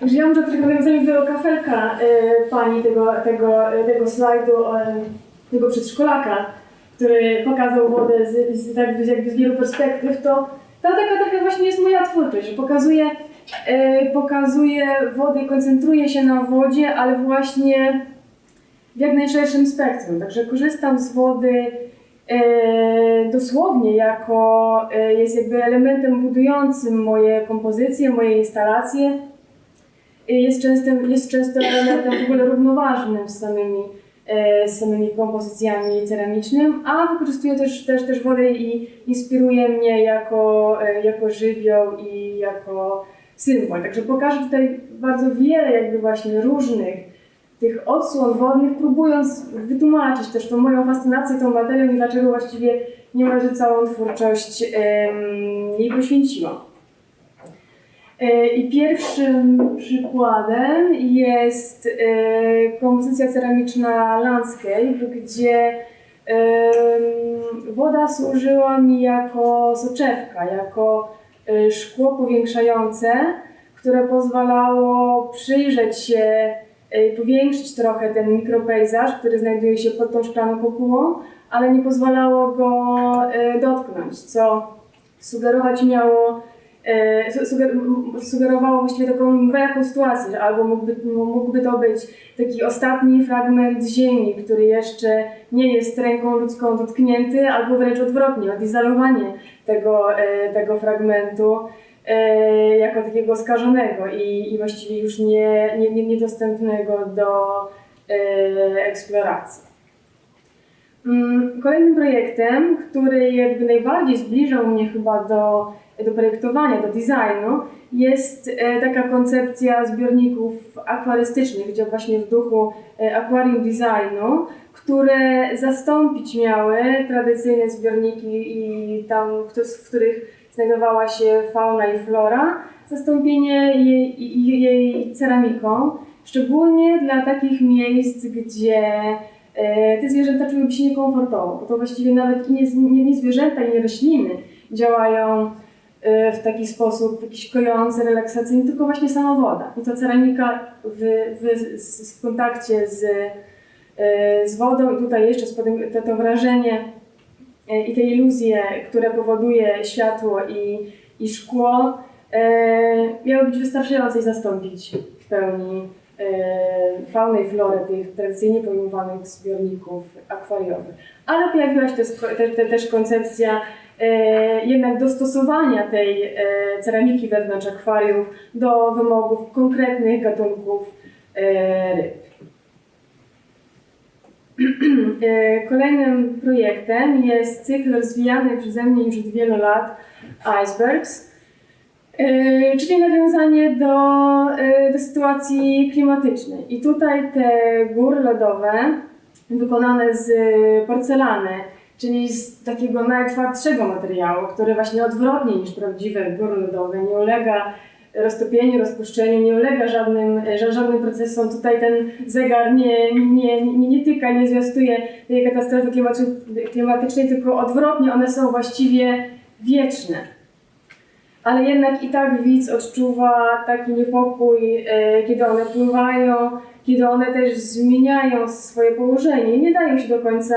Ja może trochę nawiązać do kafelka y, pani tego, tego, y, tego slajdu, y, tego przedszkolaka, który pokazał wodę z, z, jakby, jakby z wielu perspektyw, to ta taka trochę właśnie jest moja twórczość, że pokazuje, y, pokazuje wodę i koncentruje się na wodzie, ale właśnie w jak najszerszym spektrum. Także korzystam z wody e, dosłownie jako jest jakby elementem budującym moje kompozycje, moje instalacje. Jest często, jest często elementem w ogóle równoważnym z samymi, e, z samymi kompozycjami ceramicznym, a wykorzystuję też, też, też wodę i inspiruje mnie jako, e, jako żywioł i jako symbol. Także pokażę tutaj bardzo wiele jakby właśnie różnych tych odsłon wodnych, próbując wytłumaczyć też tą moją fascynację tą materią i dlaczego właściwie niemalże całą twórczość jej poświęciłam. E, I pierwszym przykładem jest e, kompozycja ceramiczna Landscape, gdzie woda służyła mi jako soczewka, jako e, szkło powiększające, które pozwalało przyjrzeć się powiększyć trochę ten mikropejzaż, który znajduje się pod tą szklaną kopułą, ale nie pozwalało go dotknąć, co sugerować miało, e, sugerowało właściwie taką wielką sytuację, że albo mógłby, mógłby to być taki ostatni fragment ziemi, który jeszcze nie jest ręką ludzką dotknięty, albo wręcz odwrotnie, odizolowanie tego, e, tego fragmentu e, jako takiego skażonego i, i właściwie już nie, nie, nie, niedostępnego do eksploracji. Mm, Kolejnym projektem, który jakby najbardziej zbliżał mnie chyba do, do projektowania, do designu, jest e, taka koncepcja zbiorników akwarystycznych, gdzie właśnie w duchu e, aquarium designu, które zastąpić miały tradycyjne zbiorniki i tam, w których znajdowała się fauna i flora, zastąpienie jej, jej, ceramiką, szczególnie dla takich miejsc, gdzie te zwierzęta czułyby się niekomfortowo, bo to właściwie nawet i nie, nie, nie zwierzęta, i nie rośliny działają e, w taki sposób jakiś kojący, relaksacyjny, tylko właśnie sama woda. I to ceramika w, w, w kontakcie z, e, z wodą i tutaj jeszcze to, to wrażenie e, i te iluzje, które powoduje światło i, i szkło, e, miały być wystarczające i zastąpić w pełni e, faunę i florę tych tradycyjnie pojmowanych zbiorników akwariowych. Ale pojawiła się też, te, te, też koncepcja e, jednak dostosowania tej e, ceramiki wewnątrz akwariów do wymogów konkretnych gatunków e, ryb. E, Kolejnym projektem jest cykl rozwijany przeze mnie już od wielu lat Icebergs, e, czyli nawiązanie do, e, do sytuacji klimatycznej. I tutaj te góry lodowe wykonane z porcelany, czyli z takiego najtwardszego materiału, który właśnie odwrotnie niż prawdziwe góry lodowe nie ulega roztopieniu, rozpuszczeniu, nie ulega żadnym, ża- żadnym procesom. Tutaj ten zegar nie, nie, nie, nie tyka, nie zwiastuje tej katastrofy klimaty- klimatycznej, tylko odwrotnie, one są właściwie wieczne. Ale jednak i tak widz odczuwa taki niepokój, e, kiedy one pływają, kiedy one też zmieniają swoje położenie nie dają się do końca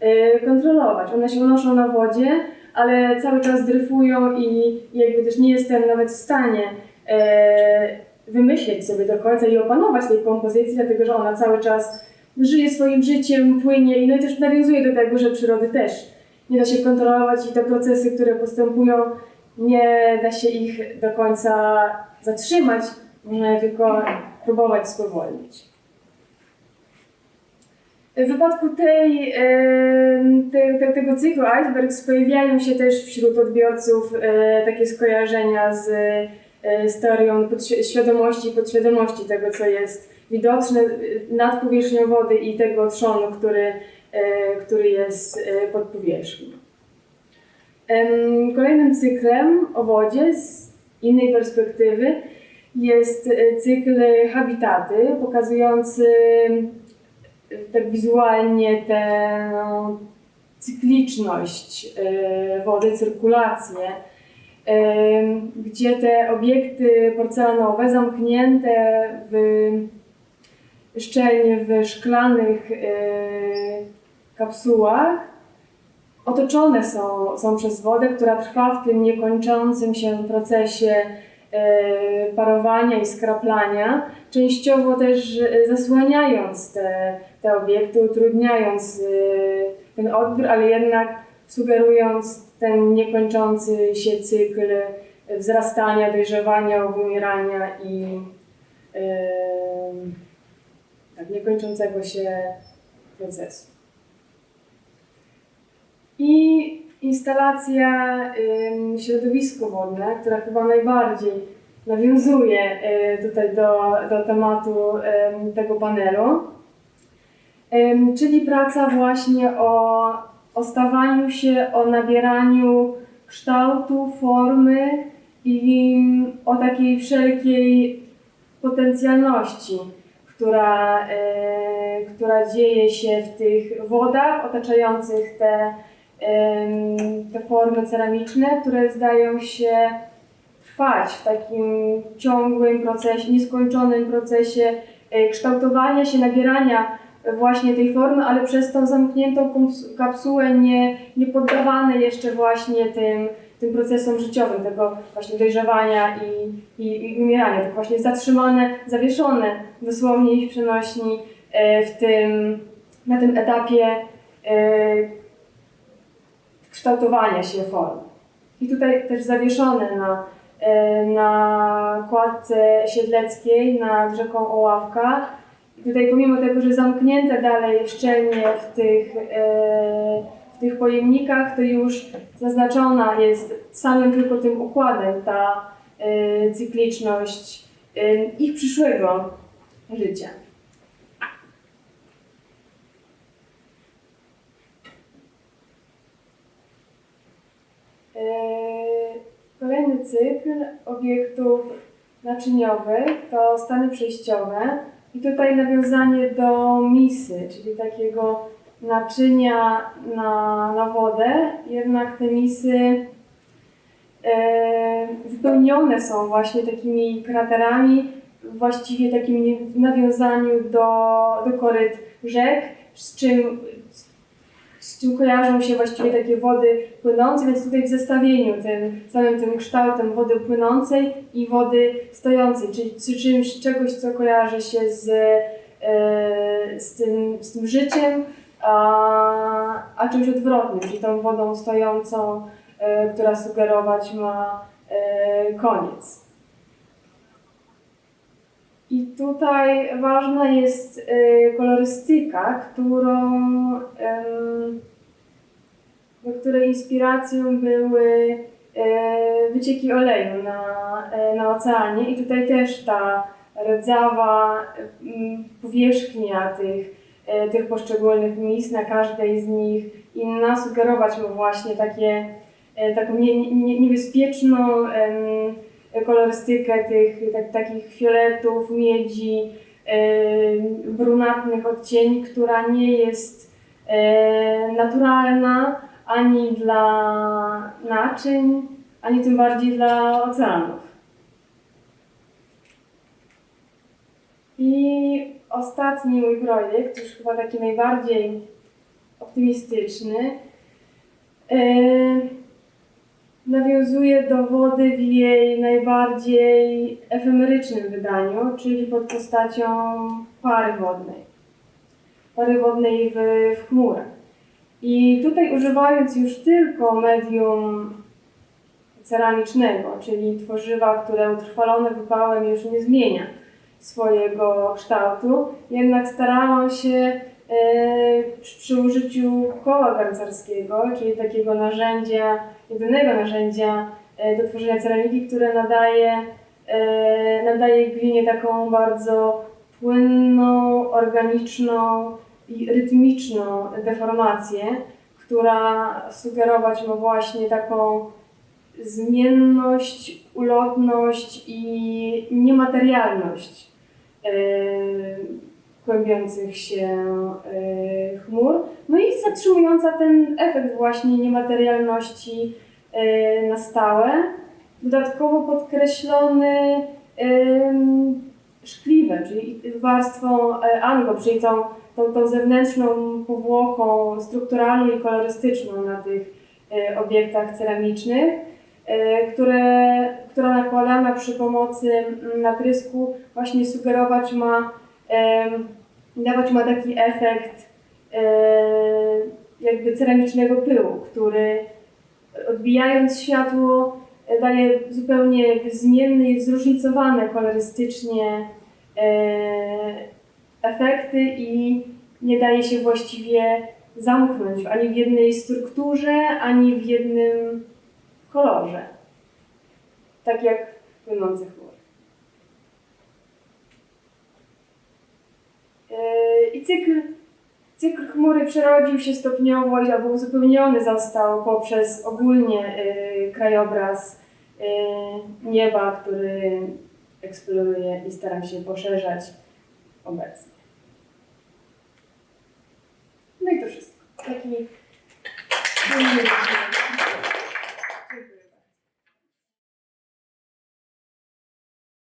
e, kontrolować. One się unoszą na wodzie, ale cały czas dryfują i jakby też nie jestem nawet w stanie e, wymyśleć sobie do końca i opanować tej kompozycji, dlatego że ona cały czas żyje swoim życiem, płynie i no i też nawiązuje do tego, że przyrody też nie da się kontrolować i te procesy, które postępują, nie da się ich do końca zatrzymać, można tylko próbować spowolnić. W wypadku tej, em, te, te, tego cyklu Icebergs pojawiają się też wśród odbiorców e, takie skojarzenia z, e, teorią podświ- świadomości i podświadomości tego, co jest widoczne e, nad powierzchnią wody i tego trzonu, który, e, który jest e, pod powierzchnią. Kolejnym cyklem o wodzie z innej perspektywy jest e, cykl Habitaty, pokazujący e, tak wizualnie tę cykliczność e, wody, cyrkulację gdzie te obiekty porcelanowe zamknięte w szczelnie w szklanych kapsułach otoczone są, są przez wodę, która trwa w tym niekończącym się procesie e, parowania i skraplania, częściowo też e, zasłaniając te, te obiekty, utrudniając e, ten odbiór, ale jednak sugerując ten niekończący się cykl wzrastania, dojrzewania, obumierania i tak, niekończącego się procesu. I instalacja ym, środowisko wodne, która chyba najbardziej nawiązuje y, tutaj do, do tematu tego panelu, czyli praca właśnie o, o stawaniu się, o nabieraniu kształtu, formy i o takiej wszelkiej potencjalności, która, y, która dzieje się w tych wodach otaczających te, te formy ceramiczne, które zdają się trwać w takim ciągłym procesie, nieskończonym procesie y, kształtowania się, nabierania właśnie tej formy, ale przez tą zamkniętą kapsułę nie, nie poddawane jeszcze właśnie tym, tym procesom życiowym, tego właśnie dojrzewania i, i, i umierania, tak właśnie zatrzymane, zawieszone dosłownie i w przenośni e, w tym, na tym etapie e, kształtowania się form. I tutaj też zawieszone na, e, na kładce siedleckiej nad rzeką Oławka. I tutaj pomimo tego, że zamknięte dalej szczelnie w tych, e, w tych pojemnikach, to już zaznaczona jest samym tylko tym układem ta e, cykliczność ich przyszłego życia. Kolejny cykl obiektów naczyniowych to stany przejściowe. I tutaj nawiązanie do misy, czyli takiego naczynia na, na wodę. Jednak te misy e, wypełnione są właśnie takimi kraterami, właściwie takim nawiązaniu do, do koryt rzek, z czym, z czym kojarzą się właściwie takie wody płynące, więc tutaj w zestawieniu tym samym tym kształtem wody płynącej i wody stojącej, czyli z czymś, czegoś, co kojarzy się z, e, z, tym, z tym życiem, a, a czymś odwrotnym, czyli tą wodą stojącą, e, która sugerować ma e, koniec. I tutaj ważna jest e, kolorystyka, którą, do której inspiracją były e, wycieki oleju na, e, na oceanie. I tutaj też ta rdzawa mm, powierzchnia tych, e, tych poszczególnych miejsc, na każdej z nich inna, sugerować mu właśnie takie, taką nie, nie, niebezpieczną kolorystykę tych tak, takich fioletów, miedzi, brunatnych odcieni, która nie jest e, naturalna ani dla naczyń, ani tym bardziej dla oceanów. I ostatni mój projekt, już chyba taki najbardziej optymistyczny, e, nawiązuje do wody w jej najbardziej efemerycznym wydaniu, czyli pod postacią pary wodnej. Pary wodnej w, w. I tutaj używając już tylko medium ceramicznego, czyli tworzywa, które utrwalone wypałem już nie zmienia swojego kształtu, jednak starałam się e, przy, użyciu koła garncarskiego, czyli takiego narzędzia, jedynego narzędzia e, do tworzenia ceramiki, które nadaje, e, nadaje glinie taką bardzo płynną, organiczną i rytmiczną deformację, która sugerować ma właśnie taką zmienność, ulotność i niematerialność e, kłębiących się chmur. I zatrzymująca ten efekt właśnie niematerialności e, na stałe. dodatkowo podkreślony szkliwem, czyli warstwą e, angą, czyli tą, tą, tą zewnętrzną powłoką strukturalną i kolorystyczną na tych e, obiektach ceramicznych, które, która nakładana przy pomocy naprysku właśnie sugerować ma, dawać ma taki efekt jakby ceramicznego pyłu, który odbijając światło e, daje zupełnie zmienne i zróżnicowane kolorystycznie e, efekty i nie daje się właściwie zamknąć ani w jednej strukturze, ani w jednym kolorze. Tak jak płynący chmur. E, I cykl, cykl chmury przerodził się stopniowo i albo uzupełniony został poprzez ogólnie e, krajobraz e, nieba, który eksploruję i staram się poszerzać obecnie. No i to wszystko. Taki